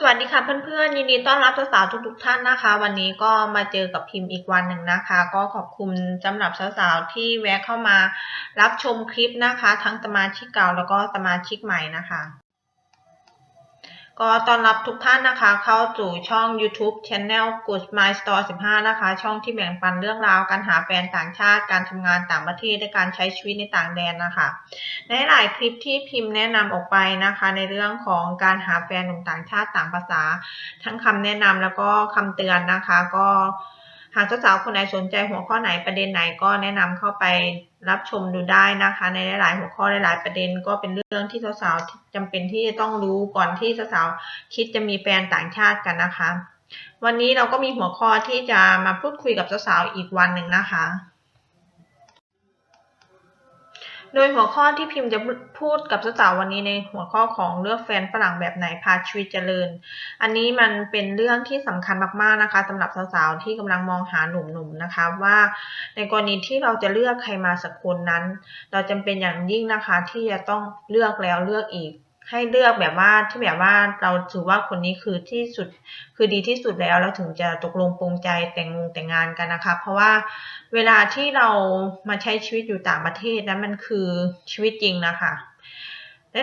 สวัสดีค่ะเพื่อนๆ ยินดีต้อนรับสาวๆทุกๆท่านนะคะ วันนี้ก็มาเจอกับพิมพ์อีกวันหนึ่งนะคะ ก็ขอบคุณสำหรับสาวๆที่แวะเข้ามารับชมคลิปนะคะ ทั้งสมาชิกเก่าแล้วก็สมาชิกใหม่นะคะ ก็ต้อนรับทุกท่านนะคะ เข้าสู่ช่อง YouTube Channel Good My Store 15 นะคะ ช่องที่แบ่งปันเรื่องราวการหาแฟนต่างชาติ การทำงานต่างประเทศและการใช้ชีวิตในต่างแดนนะคะ ในหลายคลิปที่พิมพ์แนะนำออกไปนะคะ ในเรื่องของการหาแฟนหนุ่มต่างชาติต่างภาษา ทั้งคำแนะนำแล้วก็คำเตือนนะคะ ก็ หากสาวๆคนไหนสนใจหัวข้อไหนประเด็นไหนก็แนะนำเข้าไปรับชมดูได้นะคะ ในหลาย ๆ หัวข้อหลาย ๆ ประเด็นก็เป็นเรื่องที่สาวๆจำเป็นที่จะต้องรู้ก่อนที่สาวๆคิดจะมีแฟนต่างชาติกันนะคะ วันนี้เราก็มีหัวข้อที่จะมาพูดคุยกับสาวๆอีกวันหนึ่งนะคะ โดยหัวข้อที่พิมพ์จะพูดกับสาววันนี้ในหัวข้อของเลือกแฟนฝรั่งแบบไหนพาชีวิตเจริญ อันนี้มันเป็นเรื่องที่สำคัญมากๆนะคะสำหรับสาวๆที่กำลังมองหาหนุ่มๆนะคะว่า ในกรณีที่เราจะเลือกใครมาสักคนนั้น เราจำเป็นอย่างยิ่งนะคะที่จะต้องเลือกแล้วเลือกอีก ให้เลือกแบบว่าที่แบบว่าเราถือว่าคนนี้คือที่สุดคือดีที่สุดแล้วแล้วถึงจะตกลงปรงใจแต่งงแต่งงานกันนะคะเพราะว่าเวลาที่เรามาใช้ชีวิตอยู่ต่างประเทศนั้นมันคือชีวิตจริงนะคะ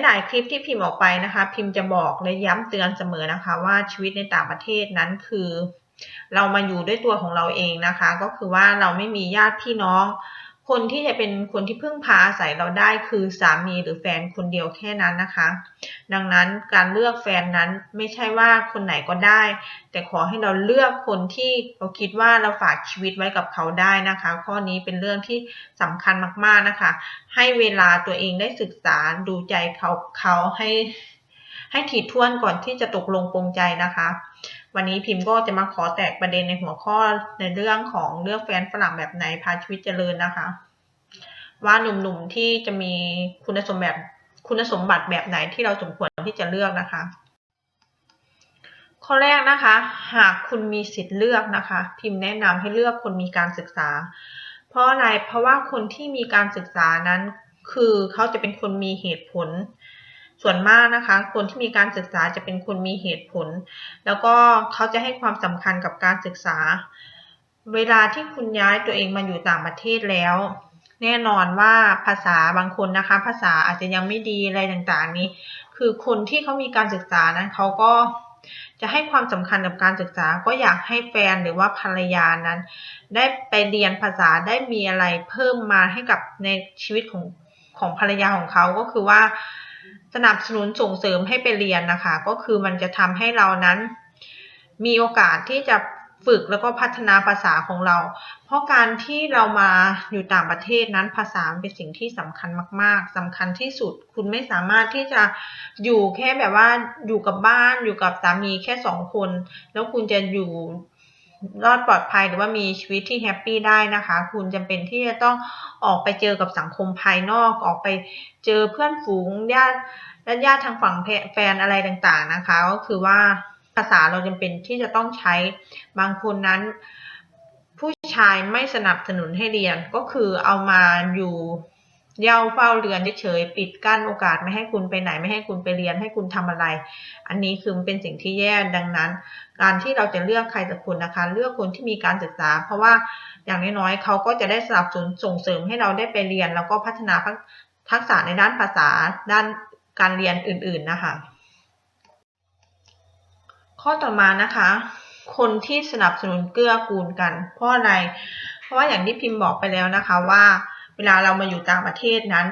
หลายๆคลิปที่พิมพ์ออกไปนะคะ พิมพ์จะบอกและย้ำเตือนเสมอนะคะ ว่าชีวิตในต่างประเทศนั้นคือ เรามาอยู่ด้วยตัวของเราเองนะคะ ก็คือว่าเราไม่มีญาติพี่น้อง คนที่จะเป็นคนที่พึ่งพาอาศัยเราได้คือสามีหรือแฟนคนเดียวแค่นั้นนะคะ ดังนั้นการเลือกแฟนนั้นไม่ใช่ว่าคนไหนก็ได้ แต่ขอให้เราเลือกคนที่เราคิดว่าเราฝากชีวิตไว้กับเขาได้นะคะ ข้อนี้เป็นเรื่องที่สำคัญมากๆนะคะ ให้เวลาตัวเองได้ศึกษาดูใจเขาเขาให้ให้ถี่ถ้วนก่อนที่จะตกลงปรงใจนะคะ วันนี้พิมพ์ก็จะมาขอแตกประเด็นในหัวข้อในเรื่องของเลือกแฟนฝรั่งแบบไหนพาชีวิตเจริญนะคะ ว่าหนุ่มๆที่จะมีคุณสมบัติคุณสมบัติแบบไหนที่เราสมควรที่จะเลือกนะคะ ข้อแรกนะคะ หากคุณมีสิทธิ์เลือกนะคะ พิมพ์แนะนำให้เลือกคนมีการศึกษา เพราะอะไรเพราะว่าคนที่มีการศึกษานั้น คือเขาจะเป็นคนมีเหตุผล ส่วนมากนะคะ คนที่มีการศึกษาจะเป็นคนมีเหตุผล แล้วก็เขาจะให้ความสำคัญกับการศึกษา เวลาที่คุณย้ายตัวเองมาอยู่ต่างประเทศแล้ว แน่นอนว่าภาษาบางคนนะคะ ภาษาอาจจะยังไม่ดีอะไรต่างๆ นี้ คือคนที่เขามีการศึกษานั้นเขาก็จะให้ความสำคัญกับการศึกษาก็อยากให้แฟนหรือว่าภรรยานั้น ได้ไปเรียนภาษาได้มีอะไรเพิ่มมาให้กับในชีวิตของของภรรยาของเขาก็คือว่า สนับสนุนส่งเสริมให้ไปเรียนนะคะ ก็คือมันจะทำให้เรานั้น มีโอกาสที่จะฝึกแล้วก็พัฒนาภาษาของเรา เพราะการที่เรามาอยู่ต่างประเทศนั้นภาษาเป็นสิ่งที่สำคัญมาก ๆสำคัญที่สุด คุณไม่สามารถที่จะอยู่แค่แบบว่าอยู่กับบ้านอยู่กับสามีแค่สองคน แล้วคุณจะอยู่ รอดปลอดภัยหรือว่ามีชีวิตที่แฮปปี้ได้นะคะ คุณจำเป็นที่จะต้องออกไปเจอกับสังคมภายนอก ออกไปเจอเพื่อนฝูงญาติและญาติทางฝั่งแฟนอะไรต่างๆนะคะ ก็คือว่าภาษาเราจำเป็นที่จะต้องใช้บางคนนั้น ผู้ชายไม่สนับสนุนให้เรียนก็คือเอามาอยู่ เย่าเฝ้าเรือนเฉยปิดกั้นโอกาสไม่ให้คุณไปไหนไม่ให้คุณไปเรียนให้คุณทำอะไร อันนี้คือมันเป็นสิ่งที่แย่ดังนั้น การที่เราจะเลือกใครสักคนนะคะ เลือกคนที่มีการศึกษา เพราะว่าอย่างน้อยๆเขาก็จะได้สนับสนุนส่งเสริมให้เราได้ไปเรียน แล้วก็พัฒนาทักษะในด้านภาษาด้านการเรียนอื่นๆนะคะ ข้อต่อมานะคะ คนที่สนับสนุนเกื้อกูลกันเพราะอะไรเพราะว่าอย่างที่พิมพ์บอกไปแล้วนะคะว่า เวลาเรามาอยู่ต่างประเทศนั้น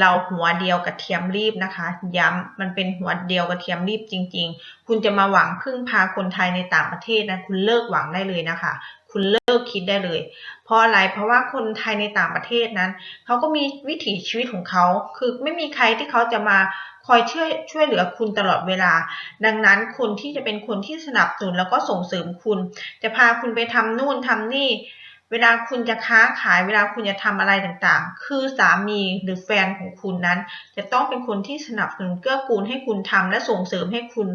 เราหัวเดียวกับเทียมรีบนะคะ ย้ำมันเป็นหัวเดียวกับเทียมรีบจริง ๆ คุณจะมาหวังพึ่งพาคนไทยในต่างประเทศนะคุณเลิกหวังได้เลยนะคะคุณเลิกคิดได้เลย เพราะอะไร เพราะว่าคนไทยในต่างประเทศนั้น เขาก็มีวิถีชีวิตของเขา คือไม่มีใครที่เขาจะมาคอยช่วยช่วยเหลือคุณตลอดเวลา ดังนั้นคนที่จะเป็นคนที่สนับสนุนแล้วก็ส่งเสริมคุณ จะพาคุณไปทำนู่นทำนี่ เวลาคุณจะค้าขายเวลาคุณจะทำอะไรต่างๆ คือสามีหรือแฟนของคุณนั้น จะต้องเป็นคนที่สนับสนุนเกื้อกูลให้คุณทำและส่งเสริมให้คุณ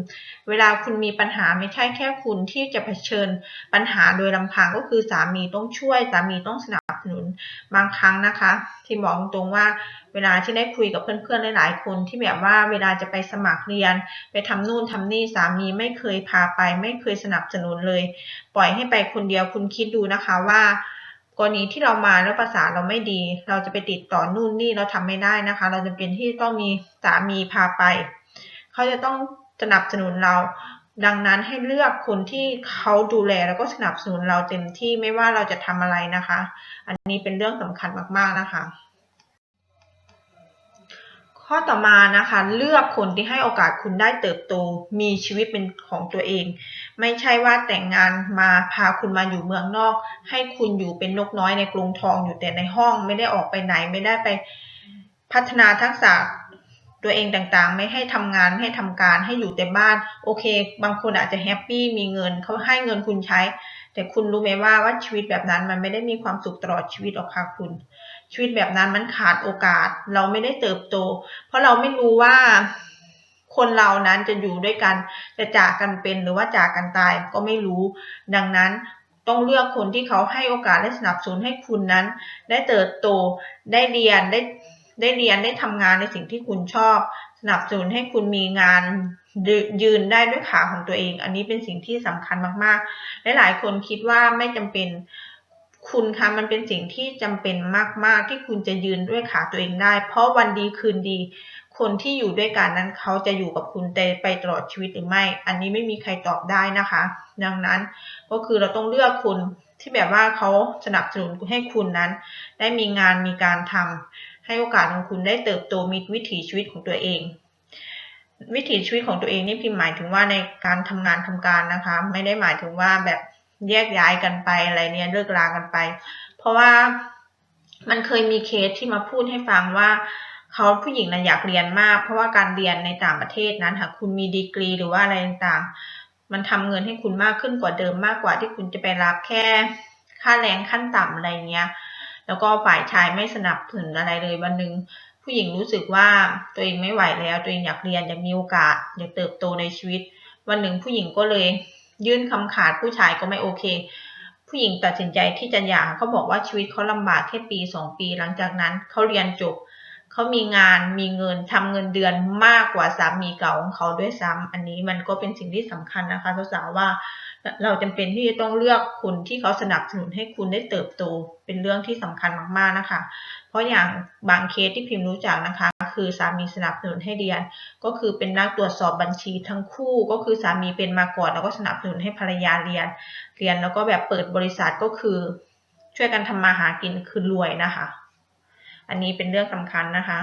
เวลาคุณมีปัญหาไม่ใช่แค่คุณที่จะเผชิญปัญหาโดยลำพังก็คือสามีต้องช่วยสามีต้องสนับสนุนบางครั้งนะคะที่บอกตรงๆว่าเวลาที่ได้คุยกับเพื่อนๆหลายๆคนที่แบบว่าเวลาจะไปสมัครเรียน ไปทำนู่นทำนี่สามีไม่เคยพาไป ไม่เคยสนับสนุนเลย ปล่อยให้ไปคนเดียวคุณคิดดูนะคะว่า กรณีที่เรามาแล้วภาษาเราไม่ดี เราจะไปติดต่อนู่นนี่เราทำไม่ได้นะคะ เราจะเป็นที่ต้องมีสามีพาไป เขาจะต้องสนับสนุนเรา ดังนั้นให้เลือกคนที่เขาดูแลแล้วก็สนับสนุนเราเต็มที่ไม่ว่าเราจะทำอะไรนะคะ อันนี้เป็นเรื่องสำคัญมากๆนะคะ ข้อต่อมานะคะเลือกคนที่ให้โอกาสคุณได้เติบโตมีชีวิตเป็นของตัวเอง ไม่ใช่ว่าแต่งงานมาพาคุณมาอยู่เมืองนอก ให้คุณอยู่เป็นนกน้อยในกรงทองอยู่แต่ในห้อง ไม่ได้ออกไปไหนไม่ได้ไปพัฒนาทักษะตัวเองต่างๆ ไม่ให้ทำงานไม่ให้ทำการให้อยู่แต่บ้าน โอเค บางคนอาจจะแฮปปี้มีเงินเขาให้เงินคุณใช้ แต่คุณรู้ไหมว่าว่าชีวิตแบบนั้นมันไม่ได้มีความสุขตลอดชีวิตหรอกค่ะคุณ ชีวิตแบบนั้นมันขาดโอกาส เราไม่ได้เติบโต เพราะเราไม่รู้ว่าคนเรานั้นจะอยู่ด้วยกัน จะจากกันเป็นหรือว่าจากกันตายก็ไม่รู้ ดังนั้นต้องเลือกคนที่เขาให้โอกาสและสนับสนุนให้คุณนั้น ได้เติบโต ได้เรียนได้ได้เรียนได้ทำงานในสิ่งที่คุณชอบ สนับสนุนให้คุณมีงานยืนได้ด้วยขาของตัวเอง อันนี้เป็นสิ่งที่สำคัญมากๆ หลายๆคนคิดว่าไม่จำเป็นคุณคะมันเป็นสิ่งที่จำเป็นมาก ๆ ที่คุณจะยืนด้วยขาตัวเองได้ เพราะวันดีคืนดี คนที่อยู่ด้วยกันนั้นเขาจะอยู่กับคุณแต่ไปตลอดชีวิตหรือไม่ อันนี้ไม่มีใครตอบได้นะคะ ดังนั้นก็คือเราต้องเลือกคนที่แบบว่าเขาสนับสนุนให้คุณนั้น ได้มีงานมีการทำ ให้โอกาสของคุณได้เติบโตมีวิถีชีวิตของตัวเอง วิถีชีวิตของตัวเองนี่พิมพ์หมายถึงว่าในการทำงานทำการนะคะ ไม่ได้หมายถึงว่าแบบแยกย้ายกันไปอะไรเนี่ยเลิกลากันไป เพราะว่ามันเคยมีเคสที่มาพูดให้ฟังว่าเขาผู้หญิงนะอยากเรียนมาก เพราะว่าการเรียนในต่างประเทศนั้นหากคุณมีดีกรี หรือว่าอะไรต่างๆ มันทำเงินให้คุณมากขึ้นกว่าเดิมมากกว่าที่คุณจะไปรับแค่ค่าแรงขั้นต่ำอะไรเงี้ย แล้วก็ฝ่ายชายไม่สนับสนุนอะไรเลยวันหนึ่งผู้หญิงรู้สึกว่าตัวเองไม่ไหวแล้ว ตัวเองอยากเรียนอยากมีโอกาสอยากเติบโตในชีวิต วันหนึ่งผู้หญิงก็เลยยื่นคำขาดผู้ชายก็ไม่โอเค ผู้หญิงตัดสินใจที่จะหย่าเขาบอกว่าชีวิตเขาลำบากแค่ปีสองปี หลังจากนั้นเขาเรียนจบ เขามีงานมีเงินทำเงินเดือนมากกว่าสามีเก่าของเขาด้วยซ้ำอันนี้มันก็เป็นสิ่งที่สำคัญนะคะสาวๆว่าเราจำเป็นที่จะต้องเลือกคนที่เขาสนับสนุนให้คุณได้เติบโตเป็นเรื่องที่สำคัญมากๆนะคะ เพราะอย่างบางเคสที่พิมพ์รู้จักนะคะ คือสามีสนับสนุนให้เรียน ก็คือเป็นนักตรวจสอบบัญชีทั้งคู่ ก็คือสามีเป็นมาก่อนแล้วก็สนับสนุนให้ภรรยาเรียน เรียนแล้วก็แบบเปิดบริษัทก็คือ ช่วยกันทำมาหากินคือรวยนะคะ อันนี้เป็นเรื่องสำคัญนะคะ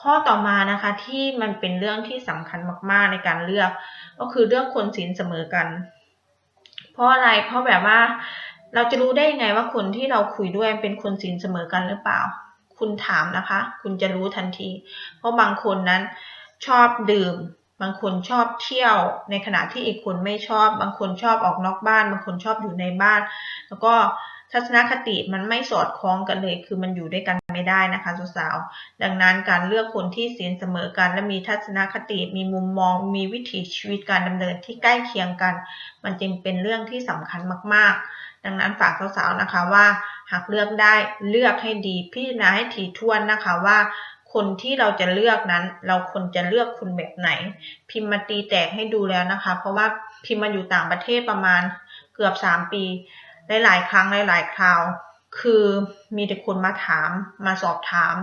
ข้อต่อมานะคะที่มันเป็นเรื่องที่สำคัญมากๆในการเลือก ก็คือเรื่องคนศีลเสมอกัน เพราะอะไรเพราะแบบว่าเราจะรู้ได้ยังไงว่าคนที่เราคุยด้วยเป็นคนศีลเสมอกันหรือเปล่า คุณถามนะคะ คุณจะรู้ทันที เพราะบางคนนั้นชอบดื่ม บางคนชอบเที่ยว ในขณะที่อีกคนไม่ชอบ บางคนชอบออกนอกบ้าน บางคนชอบอยู่ในบ้าน แล้วก็ ทัศนคติมันไม่สอดคล้องกันเลย คือมันอยู่ด้วยกันไม่ได้นะคะสาวๆดังนั้นการเลือกคนที่ศีลเสมอกันและมีทัศนคติ มีมุมมอง มีวิถีชีวิตการดำเนินที่ใกล้เคียงกัน มันจึงเป็นเรื่องที่สำคัญมากๆ ดังนั้นฝากสาวๆนะคะว่า หากเลือกได้เลือกให้ดีพิจารณาให้ถี่ถ้วนนะคะว่าคนที่เราจะเลือกนั้น เราควรจะเลือกคนแบบไหน พิมพ์มาตีแตกให้ดูแล้วนะคะ เพราะว่าพิมพ์มาอยู่ต่างประเทศประมาณเกือบ 3 ปี หลายๆครั้งหลายๆคราว คือมีแต่คนมาถาม มาสอบถาม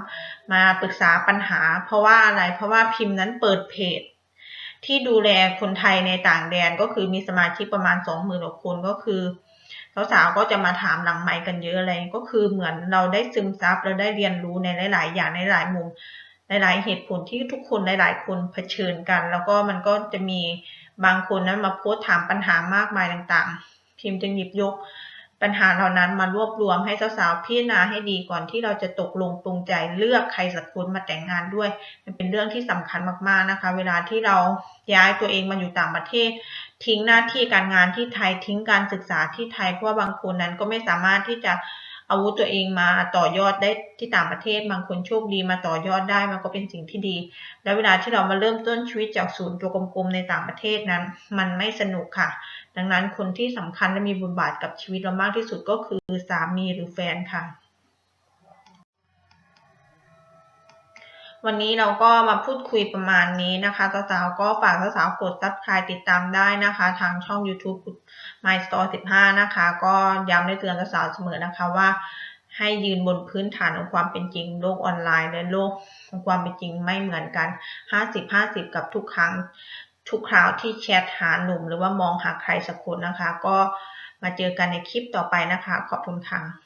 มาปรึกษาปัญหา เพราะว่าอะไรเพราะว่าพิมพ์นั้นเปิดเพจที่ดูแลคนไทยในต่างแดนก็คือมีสมาชิกประมาณสองหมื่นกว่าคนก็คือสาวๆก็จะมาถามหลังไมค์กันเยอะอะไรก็คือเหมือนเราได้ซึมซับเราได้เรียนรู้ในหลาย ๆ อย่างในหลายมุมหลายๆเหตุผลที่ทุกคนหลายๆ คนเผชิญกัน แล้วก็มันก็จะมีบางคนนั้นมาโพสถามปัญหามากมายต่างๆ พิมพ์จะหยิบยก ปัญหาเหล่านั้นมารวบรวมให้สาวๆพิจารณาให้ดีก่อนที่เราจะตกลงปรงใจเลือกใครสักคนมาแต่งงานด้วย มันเป็นเรื่องที่สำคัญมากๆนะคะ เวลาที่เราย้ายตัวเองมาอยู่ต่างประเทศ ทิ้งหน้าที่การงานที่ไทยทิ้งการศึกษาที่ไทยเพราะว่าบางคนนั้นก็ไม่สามารถที่จะ อาวุธตัวเองมาต่อยอดได้ที่ต่างประเทศ บางคนโชคดีมาต่อยอดได้มันก็เป็นสิ่งที่ดี แล้วเวลาที่เรามาเริ่มต้นชีวิตจากศูนย์ตัวกลมๆในต่างประเทศนั้น มันไม่สนุกค่ะ ดังนั้นคนที่สำคัญและมีบทบาทกับชีวิตเรามากที่สุดก็คือสามีหรือแฟนค่ะ วันนี้เราก็มาพูดคุยประมาณนี้นะคะสาวๆก็ฝากสาวๆกดซับสไครต์ติดตามได้นะคะ ทางช่อง YouTube My Store 15 นะคะ ก็ย้ำได้เตือนสาวๆเสมอนะคะว่า ให้ยืนบนพื้นฐานของความเป็นจริงโลกออนไลน์และโลกของความเป็นจริงไม่เหมือนกัน 50-50 กับทุกครั้งทุกคราวที่แชทหาหนุ่มหรือว่ามองหาใครสักคนนะคะ ก็มาเจอกันในคลิปต่อไปนะคะ ขอบคุณค่ะ